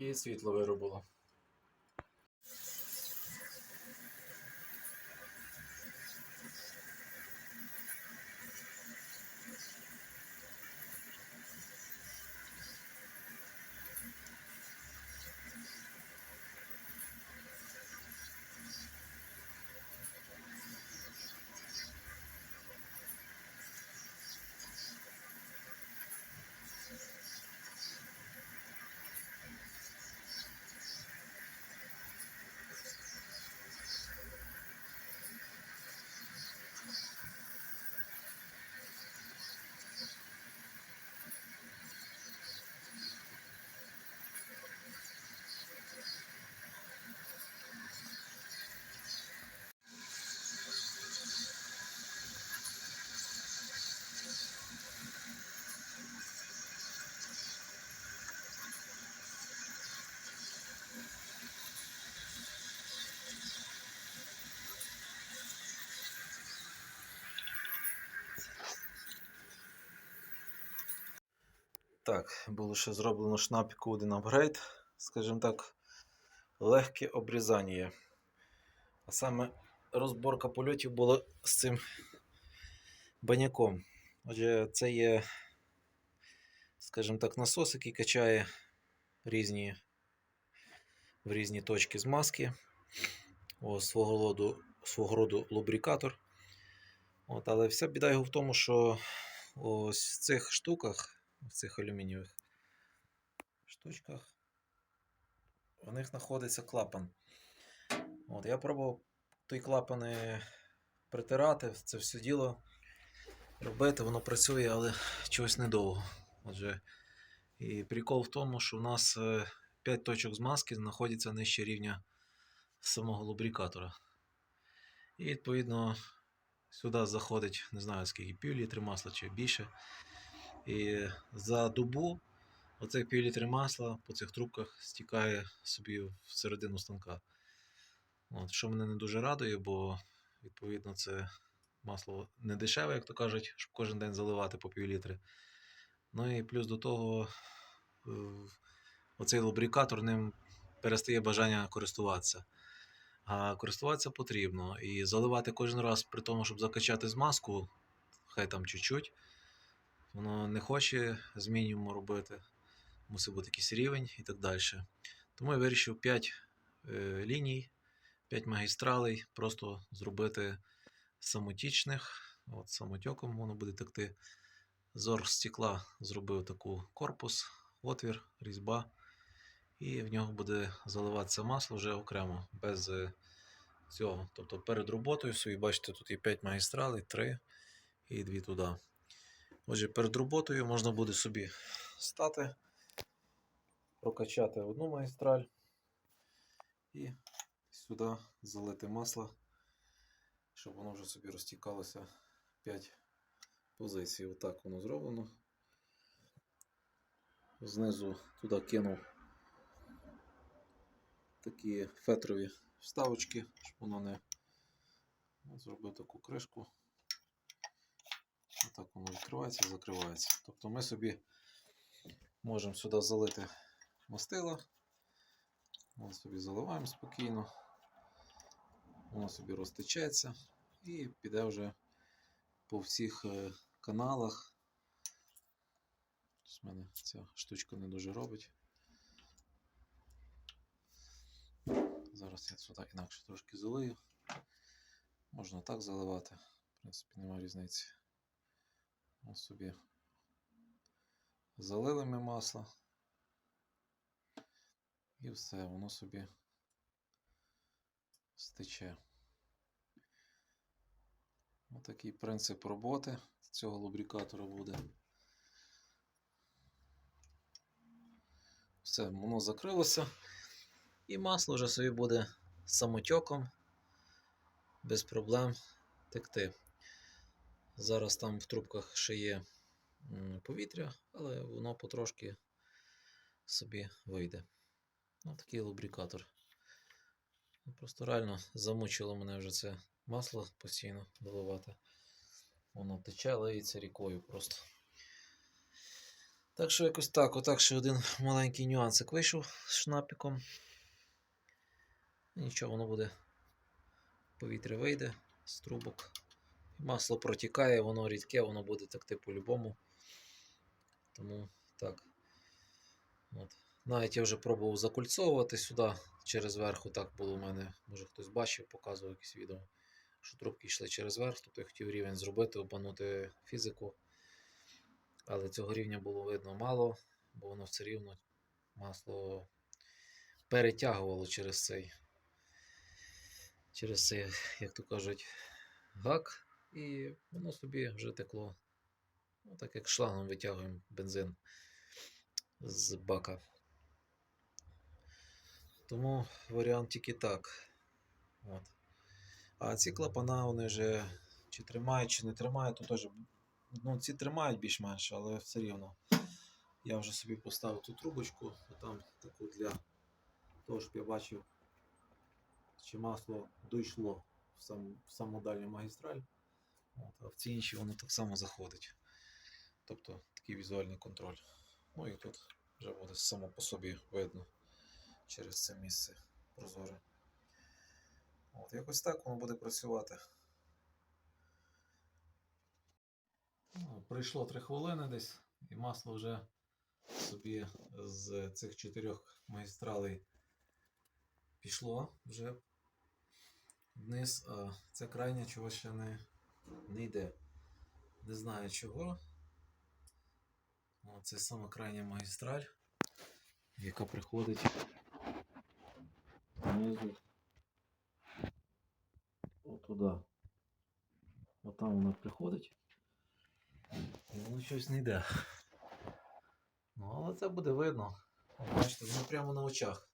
І світло виробило. Так, було ще зроблено шнапіку один апгрейд, скажімо так, легке обрізання. А саме розборка польотів була з цим баняком. Отже, це є, скажімо так, насос, який качає різні, в різні точки змазки. О, свого роду, свого роду лубрикатор. От, але вся біда його в тому, що ось в цих штуках в цих алюмінієвих штучках у них знаходиться клапан. От, я пробував той клапан е, притирати, це все діло робити, воно працює, але чогось недовго. Отже, і прикол в тому, що у нас 5 точок змазки знаходяться нижче рівня самого лубрикатора. І відповідно сюди заходить, не знаю скільки, пів літри масла чи більше. І за добу оцей пів літри масла по цих трубках стікає собі всередину станка. От, що мене не дуже радує, бо відповідно це масло не дешеве, як то кажуть, щоб кожен день заливати по пів літри. Ну і плюс до того, е, оцей лубрикатор ним перестає бажання користуватися. А користуватися потрібно. І заливати кожен раз при тому, щоб закачати змазку, хай там чуть-чуть. Воно не хоче з мінімуму робити, мусить бути якийсь рівень і так далі. Тому я вирішив 5 е, ліній, 5 магістралей просто зробити самотічних. От Самотьоком воно буде текти. Зор стекла зробив таку корпус, отвір, різьба, і в нього буде заливатися масло вже окремо, без е, цього. Тобто перед роботою собі, бачите, тут є 5 магістралей, 3 і 2 туди. Отже, перед роботою можна буде собі стати, прокачати одну магістраль і сюди залити масло, щоб воно вже собі розтікалося 5 позицій. Отак воно зроблено. Знизу туди кинув такі фетрові вставочки, щоб воно не зробив таку кришку. Відкривається і закривається. Тобто ми собі можемо сюди залити мастило. Воно собі заливаємо спокійно. Воно собі розтечеться і піде вже по всіх е, каналах. В мене ця штучка не дуже робить. Зараз я сюди інакше трошки залию. Можна так заливати, в принципі, немає різниці. Ось собі залили ми масло. І все, воно собі стече. Отакий принцип роботи цього лубрикатора буде. Все, воно закрилося. І масло вже собі буде самотьоком, без проблем текти. Зараз там в трубках ще є повітря, але воно потрошки собі вийде. Ну, такий лубрикатор. Просто реально замучило мене вже це масло постійно доливати. Воно тече, лиється рікою просто. Так що якось так, отак ще один маленький нюансик вийшов з шнапіком. Нічого, воно буде. Повітря вийде з трубок. Масло протікає, воно рідке, воно буде текти по-любому. Тому так. От. Навіть я вже пробував закульцовувати сюди через верху. Так було у мене. Може хтось бачив, показував якісь відео. Що трубки йшли через верх, тобто я хотів рівень зробити, обманути фізику. Але цього рівня було видно мало, бо воно все рівно масло перетягувало через цей, через цей, як то кажуть, гак, і воно собі вже текло. Ну, так як шлангом витягуємо бензин з бака. Тому варіант тільки так. От. А ці клапана, вони вже чи тримають, чи не тримають, то теж. Ну, ці тримають більш-менш, але все рівно. Я вже собі поставив ту трубочку, там таку для того, щоб я бачив, чи масло дійшло в, сам, в саму дальню магістраль. От, а в ці інші воно так само заходить. Тобто такий візуальний контроль. Ну і тут вже буде само по собі видно через це місце прозоре. От, якось так воно буде працювати. Ну, прийшло 3 хвилини десь, і масло вже собі з цих чотирьох магістралей пішло вже вниз, а це крайня чого ще не, не йде. Не знаю чого. О, це саме крайня магістраль, яка приходить знизу отуда. Отам вона приходить. І воно щось не йде. Ну, але це буде видно. Бачите, воно прямо на очах.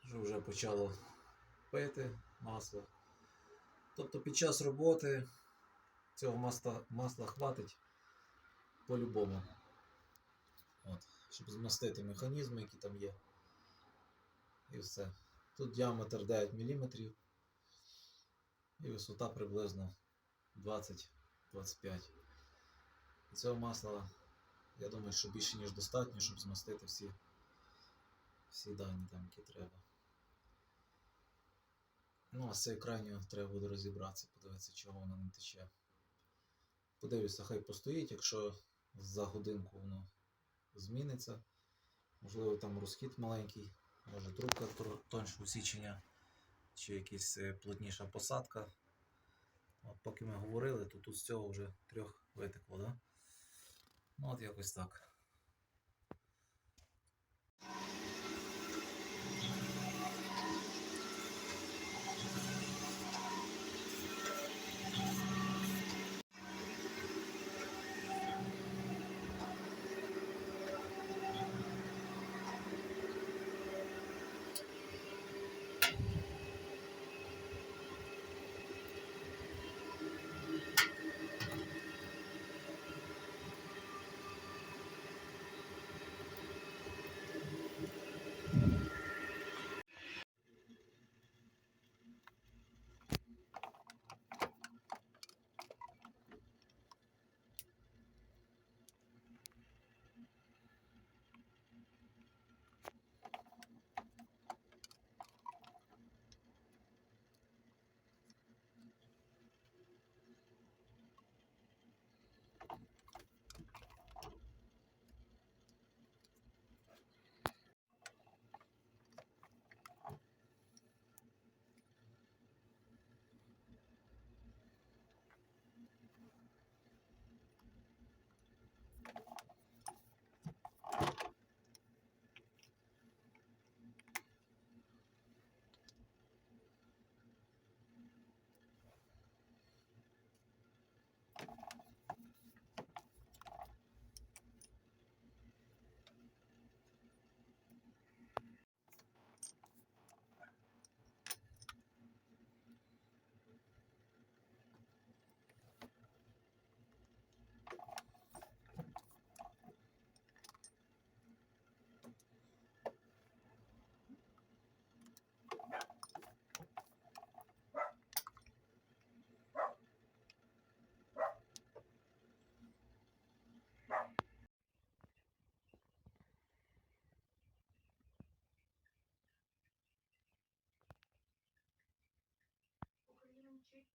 Що вже почало пити масло. Тобто під час роботи цього масла, масла хватить по-любому. От, щоб змастити механізми, які там є. І все. Тут діаметр 9 мм і висота приблизно 20-25. І цього масла, я думаю, що більше ніж достатньо, щоб змастити всі, всі дані там, які треба. Ну, а з цією крайньою треба буде розібратися, подивитися, чого вона не тече. Подивлюся, хай постоїть, якщо за годинку воно зміниться. Можливо, там розхід маленький, може трубка тр- тоншого січення, чи якась е, плотніша посадка. От поки ми говорили, то тут з цього вже трьох витекло, да? Ну от якось так.